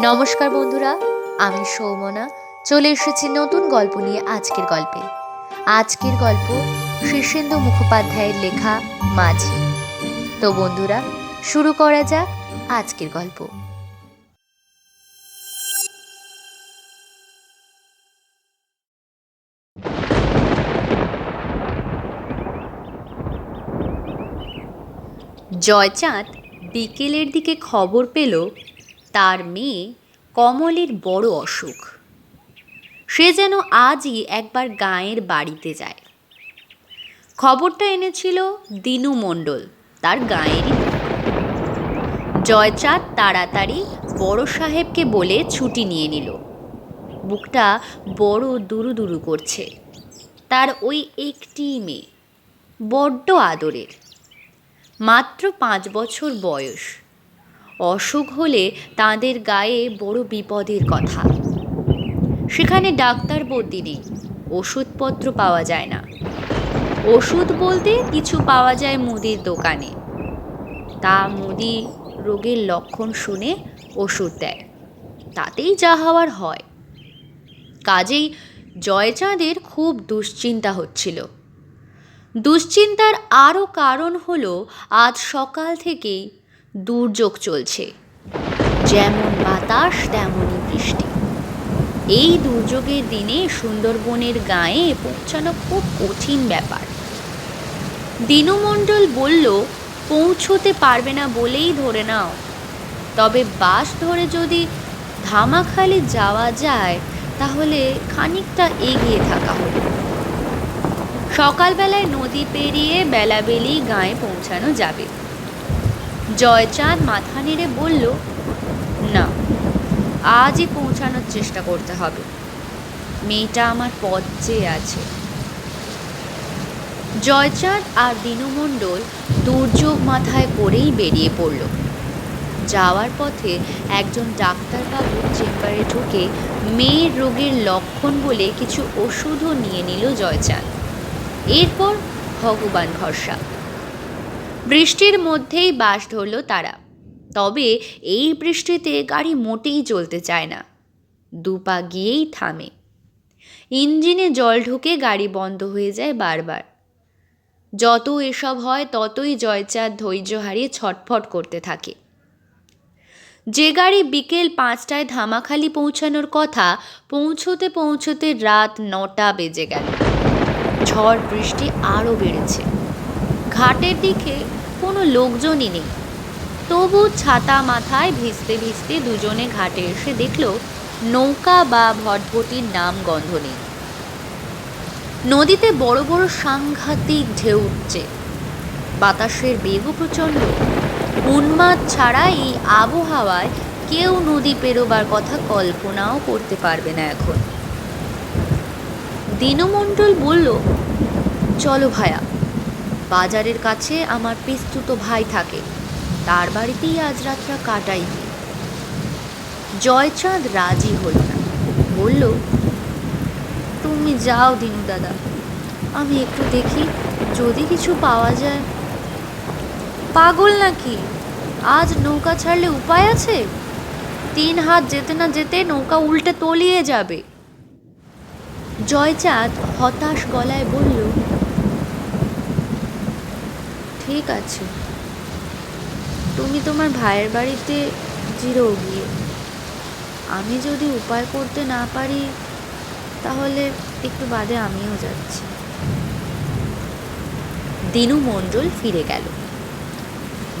নমস্কার বন্ধুরা, আমি সৌমনা। চলে এসেছি নতুন গল্প নিয়ে আজকের গল্পে। আজকের গল্প শীর্ষেন্দু মুখোপাধ্যায়ের লেখা মাঝি। তো বন্ধুরা, শুরু করা যাক আজকের গল্প। জয়চাঁদ বিকেলের দিকে খবর পেল তার মেয়ে কমলের বড় অসুখ। সে যেন আজই একবার গাঁয়ের বাড়িতে যায়। খবরটা এনেছিল দিনু মণ্ডল, তার গাঁয়েরই। জয়চাঁদ তাড়াতাড়ি বড় সাহেবকে বলে ছুটি নিয়ে নিল। বুকটা বড় দুরু দুরু করছে। তার ওই একটি মেয়ে, বড্ড আদরের। মাত্র পাঁচ বছর বয়স। অসুখ হলে তাদের গায়ে বড় বিপদের কথা। সেখানে ডাক্তার বদ্যি নেই, ওষুধপত্র পাওয়া যায় না। ওষুধ বলতে কিছু পাওয়া যায় মুদির দোকানে। তা মুদি রোগের লক্ষণ শুনে ওষুধ দেয়, তাতেই যা হওয়ার হয়। কাজেই জয়চাঁদের খুব দুশ্চিন্তা হচ্ছিল। দুশ্চিন্তার আরও কারণ হলো, আজ সকাল থেকেই দুর্যোগ চলছে। যেমন বাতাস তেমনই বৃষ্টি। এই দুর্যোগের দিনে সুন্দরবনের গায়ে পৌঁছানো খুব কঠিন ব্যাপার। দিনুমণ্ডল বলল, পৌঁছতে পারবে না বলেই ধরে নাও। তবে বাস ধরে যদি ধামাখালি যাওয়া যায়, তাহলে খানিকটা এগিয়ে থাকা হলো সকালবেলায় নদী পেরিয়ে বেলাবেলি গায়ে পৌঁছানো যাবে। জয়চাঁদ মাথা নেড়ে বলল, না, আজই পৌঁছানোর চেষ্টা করতে হবে। মেয়েটা আমার পথ চেয়ে আছে। জয়চাঁদ আর দিনুমণ্ডল দুর্যোগ মাথায় করেই বেরিয়ে পড়ল। যাওয়ার পথে একজন ডাক্তারবাবুর চেম্বারে ঢুকে মেয়ের রোগের লক্ষণ বলে কিছু ওষুধও নিয়ে নিল জয়চাঁদ। এরপর ভগবান ভরসা। বৃষ্টির মধ্যেই বাস ধরল তারা। তবে এই বৃষ্টিতে গাড়ি মোটেই চলতে চায় না। দুপা গিয়েই থামে। ইঞ্জিনে জল ঢুকে গাড়ি বন্ধ হয়ে যায় বারবার। যত এসব হয়, ততই জয়চাঁদ ধৈর্য হারিয়ে ছটফট করতে থাকে। যে গাড়ি বিকেল পাঁচটায় ধামাখালি পৌঁছানোর কথা, পৌঁছতে পৌঁছতে রাত নটা বেজে গেল। ঝড় বৃষ্টি আরও বেড়েছে। ঘাটের দিকে কোনো লোকজনই নেই। তবু ছাতা মাথায় ভিজতে ভিজতে দুজনে ঘাটে এসে দেখল নৌকা বা ভটভটির নাম গন্ধ নেই। নদীতে বড় বড় সাংঘাতিক ঢেউ উঠছে। বাতাসের বেগও প্রচণ্ড। উন্মাদ ছাড়া এই আবহাওয়ায় কেউ নদী পেরোবার কথা কল্পনাও করতে পারবে না এখন। দীনমণ্ডল বলল, চলো ভায়া বাজারের কাছে আমার পিস্তুত ভাই থাকে। তার বাড়িতেই আজ রাতটা কাটাই। জয়চাঁদ রাজি হল না। বলল, তুমি যাও দিনু দাদা। আমি একটু দেখি, যদি কিছু পাওয়া যায়। পাগল নাকি? আজ নৌকা ছাড়লে উপায় আছে? তিন হাত যেতে না যেতে নৌকা উল্টে তলিয়ে যাবে। জয়চাঁদ হতাশ গলায় বলল ঠিক আছে? তুমি তোমার ভাইয়ের বাড়িতে জিরো গিয়ে। আমি যদি উপায় করতে না পারি, তাহলে একটু বাদে আমিও যাচ্ছি। দিনু মণ্ডল ফিরে গেল।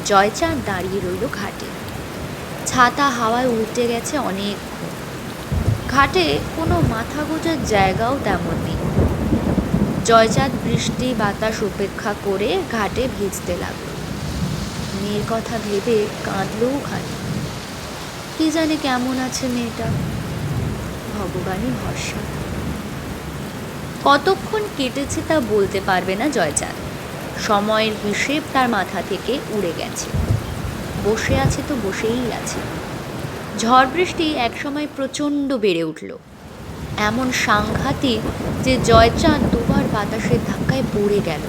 জয়চাঁদ দাঁড়িয়ে রইল ঘাটে। ছাতা হাওয়ায় উল্টে গেছে অনেকক্ষণ। ঘাটে কোনো মাথা গোজার জায়গাও তেমন নেই। জয়চাঁদ বৃষ্টি, বাতাস উপেক্ষা করে ঘাটে ভিজতে লাগল। মেয়ের কথা ভেবে কাঁদলেও খালি কি জানে কেমন আছে মেয়েটা। ভগবানই ভরসা। কতক্ষণ কেটেছে তা বলতে পারবে না জয়চাঁদ সময়ের হিসেব তার মাথা থেকে উড়ে গেছে। বসে আছে তো বসেই আছে। ঝড় বৃষ্টি একসময় প্রচণ্ড বেড়ে উঠল। এমন সাংঘাতিক যে জয়চাঁদ দুবার বাতাসের ধাক্কায় পড়ে গেল।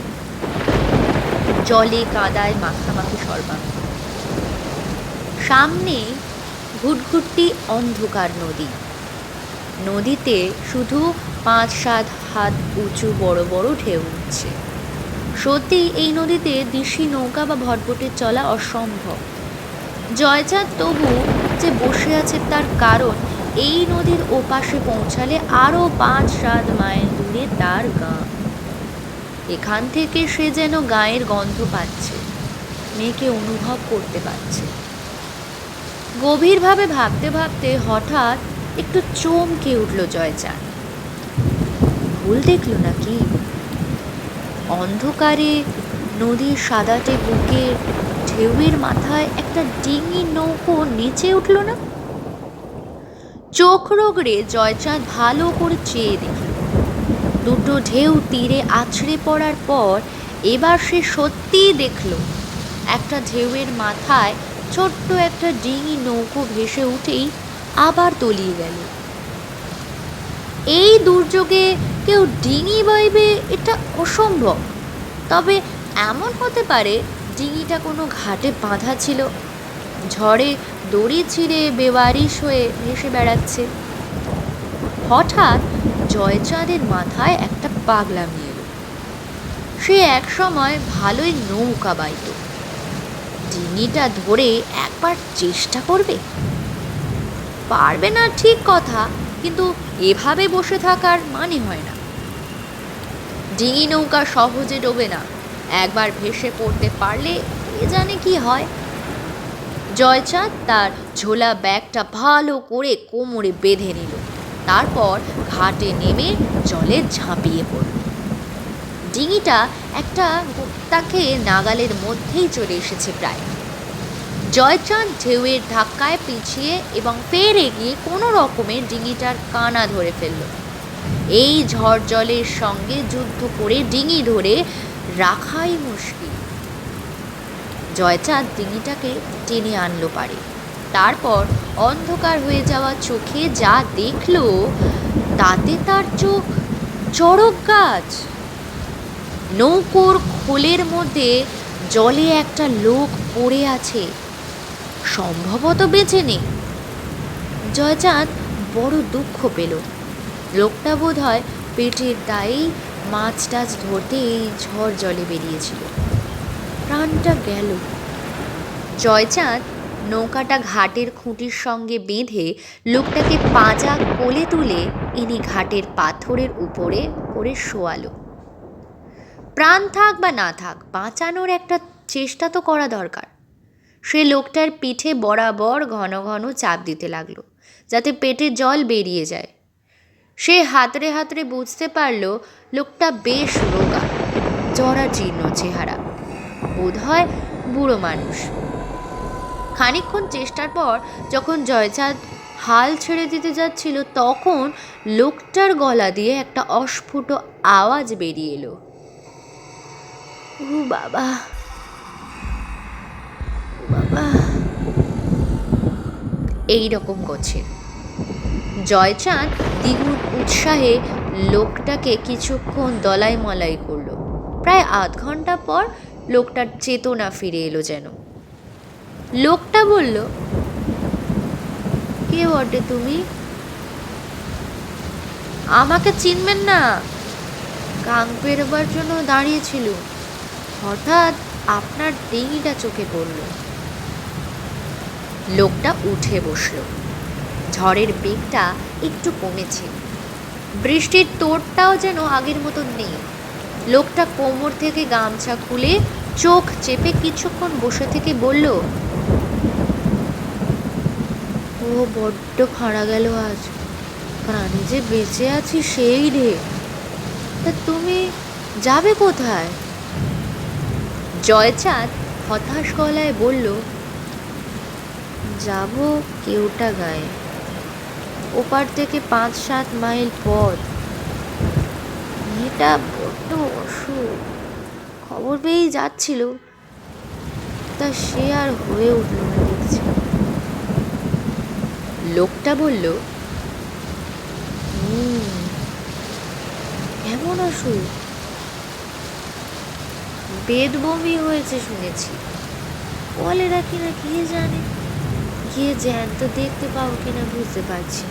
জলে কাদায় মাখামাখি সর্বাঙ্গ সামনে ঘুটঘুটটি অন্ধকার নদী। নদীতে শুধু পাঁচ সাত হাত উঁচু বড় বড় ঢেউ উঠছে। সত্যি এই নদীতে দিশি নৌকা বা ভটভটির চলা অসম্ভব। জয়চাঁদ তবু যে বসে আছে তার কারণ এই নদীর ওপাশে পৌঁছালে আরও পাঁচ সাত মাইল দূরে তার গাঁ। এখান থেকে সে যেন গায়ের গন্ধ পাচ্ছে, মেয়েকে অনুভব করতে পারছে। গভীরভাবে ভাবতে ভাবতে হঠাৎ একটু চমকে উঠল জয়চাঁদ। ভুল দেখল নাকি? অন্ধকারে নদীর সাদাটে বুকে ঢেউয়ের মাথায় একটা ডিঙি নৌকো নেচে উঠল না? চোখ রোগড়ে জয়চাঁদ ভালো করে চেয়ে দেখল দুটো ঢেউ তীরে আছড়ে পড়ার পর এবার সে সত্যিই দেখল, একটা ঢেউয়ের মাথায় ছোট্ট একটা ডিঙি নৌকো ভেসে উঠেই আবার তলিয়ে গেল। এই দুর্যোগে কেউ ডিঙি বাইবে এটা অসম্ভব, তবে এমন হতে পারে ডিঙিটা কোনো ঘাটে বাঁধা ছিল। ঝড়ে দড়ি ছিঁড়ে বেওয়ারিশ হয়ে ভেসে বেড়াচ্ছে। হঠাৎ জয়চাঁদের মাথায় একটা পাগলামি এলো। সে এক সময় ভালোই নৌকা বাইত। ডিঙিটা ধরে একবার চেষ্টা করবে? পারবে না ঠিক কথা, কিন্তু এভাবে বসে থাকার মানে হয় না। ডিঙি নৌকা সহজে ডোবে না। একবার ভেসে পড়তে পারলে কে জানে কি হয়। জয়চাঁদ তার ঝোলা ব্যাগটা ভালো করে কোমরে বেঁধে নিল। তারপর ঘাটে নেমে জলে ঝাঁপিয়ে পড়ল। ডিঙিটা একটা তাকে নাগালের মধ্যেই চলে এসেছে প্রায়। জয়চাঁদ ঢেউয়ের ধাক্কায় পিছিয়ে এবং ফের এগিয়ে কোনো রকমের ডিঙিটার কানা ধরে ফেলল। এই ঝড় জলের সঙ্গে যুদ্ধ করে ডিঙি ধরে রাখাই মুশকিল। জয়চাঁদ ডিঙিটাকে টেনে আনলো পারে। তারপর অন্ধকার হয়ে যাওয়া চোখে যা দেখল, তাতে তার চোখ চড়ক গাছ। নৌকোর খোলের মধ্যে জলে একটা লোক পড়ে আছে। সম্ভবত বেঁচে নেই। জয়চাঁদ বড় দুঃখ পেল। লোকটা বোধ হয় পেটের দায়েই মাছ টাছ ধরতে এই ঝড় জলে বেরিয়েছিল। প্রাণটা গেল। জয়চাঁদ নৌকাটা ঘাটের খুঁটির সঙ্গে বেঁধে লোকটাকে পাঁজা কোলে তুলে ইনি ঘাটের পাথরের উপরে করে শোয়ালো। প্রাণ থাক বা না থাক, বাঁচানোর একটা চেষ্টা তো করা দরকার। সে লোকটার পিঠে বরাবর ঘন ঘন চাপ দিতে লাগল, যাতে পেটে জল বেরিয়ে যায়। সে হাতড়ে হাতড়ে বুঝতে পারল লোকটা বেশ রোগা জরা জীর্ণ চেহারা। বোধ হয় বুড়ো মানুষ। খানিকক্ষণ চেষ্টার পর যখন জয়চাঁদ হাল ছেড়ে দিতে যাচ্ছিল, তখন লোকটার গলা দিয়ে একটা অস্ফুট আওয়াজ বেরিয়ে এলো। বাবা বাবা। এই রকম করছে জয়চাঁদ দ্বিগুণ উৎসাহে লোকটাকে কিছুক্ষণ দলাই মলাই করল। প্রায় আধ ঘণ্টা পর লোকটার চেতনা ফিরে এলো যেন। লোকটা বলল, কে বটে তুমি? আমাকে চিনবেন না। গাং পেরোবার জন্য দাঁড়িয়েছিল হঠাৎ আপনার ডিঙিটা চোখে পড়ল। লোকটা উঠে বসল। ঝড়ের বেগটা একটু কমেছে। বৃষ্টির তোড়টাও যেন আগের মতন নেই। লোকটা কোমর থেকে গামছা খুলে চোখ চেপে কিছুক্ষণ বসে থেকে বলল, ও বড্ড ফাঁড়া গেল আজ। প্রাণে যে বেঁচে আছি সেই রে। তা তুমি যাবে কোথায়? জয়চাঁদ হতাশ গলায় বলল, যাব কেউটা গায়ে। ওপার থেকে পাঁচ সাত মাইল পথ। মেয়েটা বড্ড অসুখ। খবর পেয়েই যাচ্ছিল। তা সে আর হয়ে উঠল না দেখছি। লোকটা বলল "হুম, কেমন অসুখ। বেদ বমি হয়েছে শুনেছি। বলে কলেরা কিনা কে জানে? গিয়ে জ্যান্ত দেখতে পাবো কিনা বুঝতে পারছি।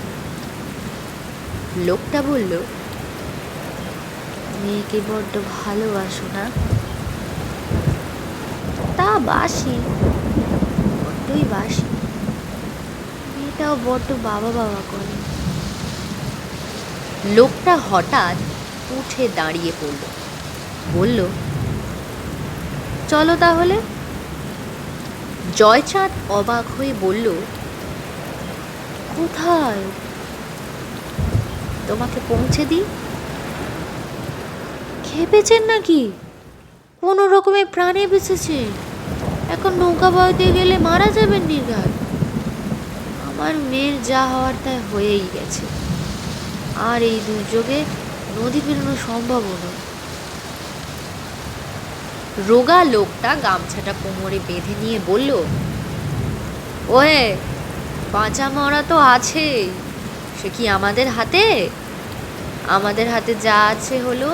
লোকটা বলল মেয়েকে বড্ড ভালোবাসো না? তা বাসি বড্ডই বাসি। মেয়েটাও বড্ড বাবা বাবা করে। লোকটা হঠাৎ উঠে দাঁড়িয়ে পড়ল। বলল, চলো তাহলে। জয়চাঁদ অবাক হয়ে বলল, কোথায়? তোমাকে পৌঁছে দিই? খেপেছেন নাকি? কোনো রকমে প্রাণে বেঁচেছে এখন নৌকা বইতে গেলে মারা যাবেন নির্ঘাত। আমার মেয়ের যা হওয়ার তাই হয়েই গেছে। আর এই দুর্যোগে নদী পেরোনো সম্ভব নয় রোগা লোকটা গামছাটা কোমরে বেঁধে নিয়ে বলল ওয়ে বাঁচা মরা তো আছেই। সে কি আমাদের হাতে? আমাদের হাতে যা আছে হলো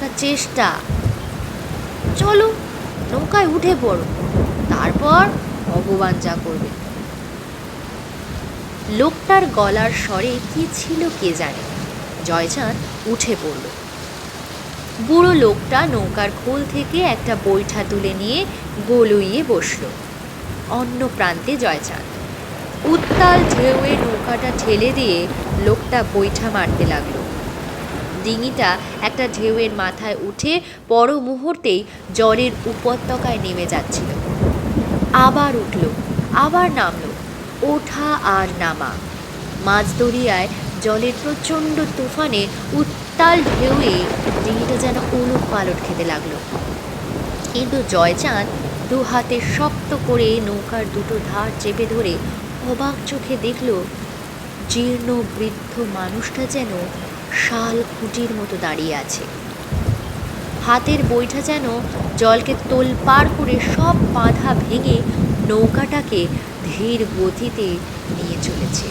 তা চেষ্টা। চলো নৌকায় উঠে পড়ো। তারপর ভগবান যা করবে। লোকটার গলার স্বরে কি ছিল কে জানে? জয়চাঁদ উঠে পড়ল। বুড়ো লোকটা নৌকার খোল থেকে একটা বৈঠা তুলে নিয়ে গোলুইয়ে বসল। অন্য প্রান্তে জয়চাঁদ। উত্তাল ঢেউয়ে নৌকাটা ঠেলে দিয়ে লোকটা বৈঠা মারতে লাগল। ডিঙিটা একটা ঢেউয়ের মাথায় উঠে পর মুহূর্তেই জ্বরের উপত্যকায় নেমে যাচ্ছিল। আবার উঠল, আবার নামলো, ওঠা আর নামা। মাঝ দরিয়ায় জলের প্রচণ্ড তুফানে উত্তাল ঢেউয়ে ডিঙিটা যেন উলট পালট খেতে লাগল। কিন্তু জয়চাঁদ দু হাতে শক্ত করে নৌকার দুটো ধার চেপে ধরে অবাক চোখে দেখল, জীর্ণ বৃদ্ধ মানুষটা যেন শাল খুঁটির মতো দাঁড়িয়ে আছে। হাতের বইটা যেন জলকে তোল তোলপাড় করে সব বাধা ভেঙে নৌকাটাকে ধীর গতিতে নিয়ে চলেছে।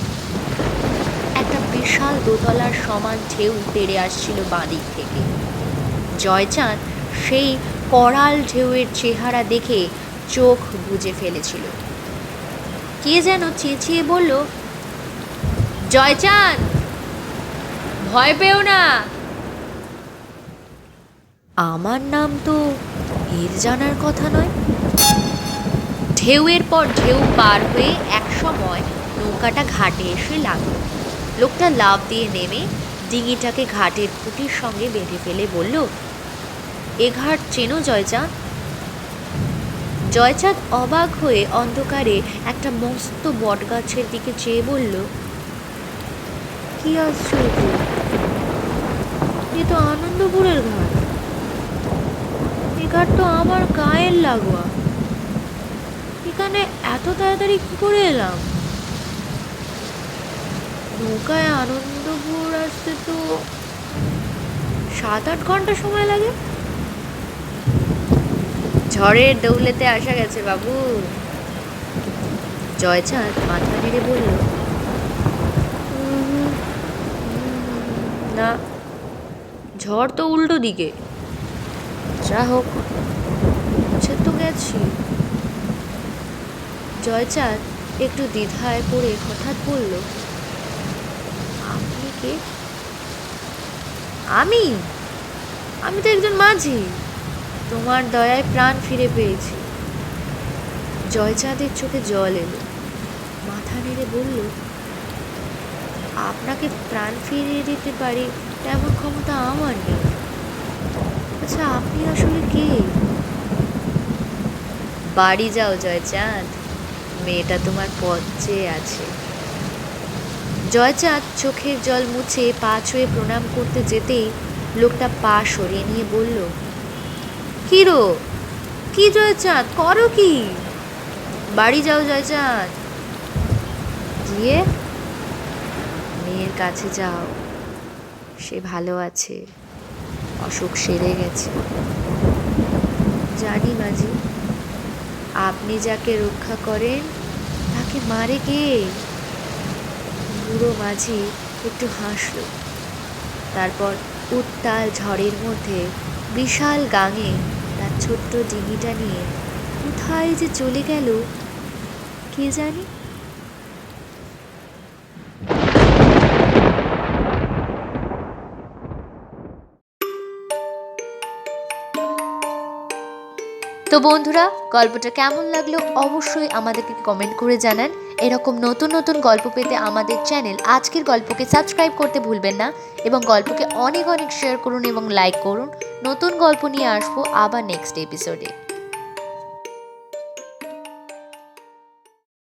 একটা বিশাল দোতলার সমান ঢেউ তেড়ে আসছিল বাঁদিক থেকে। জয়চাঁদ সেই করাল ঢেউয়ের চেহারা দেখে চোখ বুজে ফেলেছিল। কে যেন চেঁচিয়ে বলল, জয়চাঁদ! ভয় পেও না। আমার নাম তো এর জানার কথা নয়। ঢেউয়ের পর ঢেউ পার হয়ে এক সময় নৌকাটা ঘাটে এসে লাগল। লোকটা লাফ দিয়ে নেমে ডিঙিটাকে ঘাটের খুঁটির সঙ্গে বেঁধে ফেলে বলল, এ ঘাট চেনো, জয়চাঁদ? জয়চাঁদ অবাক হয়ে অন্ধকারে একটা মস্ত বটগাছের দিকে চেয়ে বলল, কি আশ্চর্য! এ তো আনন্দপুরের ঘাট। এ ঘাট তো আমার গায়ের লাগোয়া। এখানে এত তাড়াতাড়ি কি করে এলাম? নৌকায় আনন্দপুর আসতে তো সাত আট ঘণ্টা সময় লাগে। ঝড়ের দৌলেতে আসা গেছে বাবু। জয়চাঁদ মাথা নেড়ে বলল ঝড় তো উল্টো দিকে। যা হোক সে তো গেছি। জয়চাঁদ একটু দ্বিধায় পড়ে হঠাৎ বলল, আপনি কে? আমি? আমি তো একজন মাঝি। তোমার দয়ায় প্রাণ ফিরে পেয়েছি। জয়চাঁদের চোখে জল এলো। মাথা নেড়ে বলল আপনাকে প্রাণ ফিরিয়ে দিতে পারি, তেমন ক্ষমতা আমার নেই। আচ্ছা আপনি আসলে কে? বাড়ি যাও, জয়চাঁদ। মেয়েটা তোমার পথ চেয়ে আছে। জয়চাঁদ চোখের জল মুছে পা ছুঁয়ে প্রণাম করতে যেতেই লোকটা পা সরিয়ে নিয়ে বলল কি রো কি জয়চাঁদ? করো কি? বাড়ি যাও, জয়চাঁদ। গিয়ে মেয়ের কাছে যাও। সে ভালো আছে, অসুখ সেরে গেছে। জানি মাঝি, আপনি যাকে রক্ষা করেন, তাকে মারে কে? বুড়ো মাঝি একটু হাসল। তারপর উত্তাল ঝড়ের মধ্যে বিশাল গাঙে তার ছোট্ট ডিঙিটা নিয়ে কোথায় যে চলে গেল, কে জানি? তো বন্ধুরা, গল্পটা কেমন লাগল অবশ্যই আমাদেরকে কমেন্ট করে জানান। এরকম নতুন নতুন গল্প পেতে আমাদের চ্যানেল আজকের গল্পকে সাবস্ক্রাইব করতে ভুলবেন না এবং গল্পকে অনেক অনেক শেয়ার করুন এবং লাইক করুন। নতুন গল্প নিয়ে আসব আবার নেক্সট এপিসোডে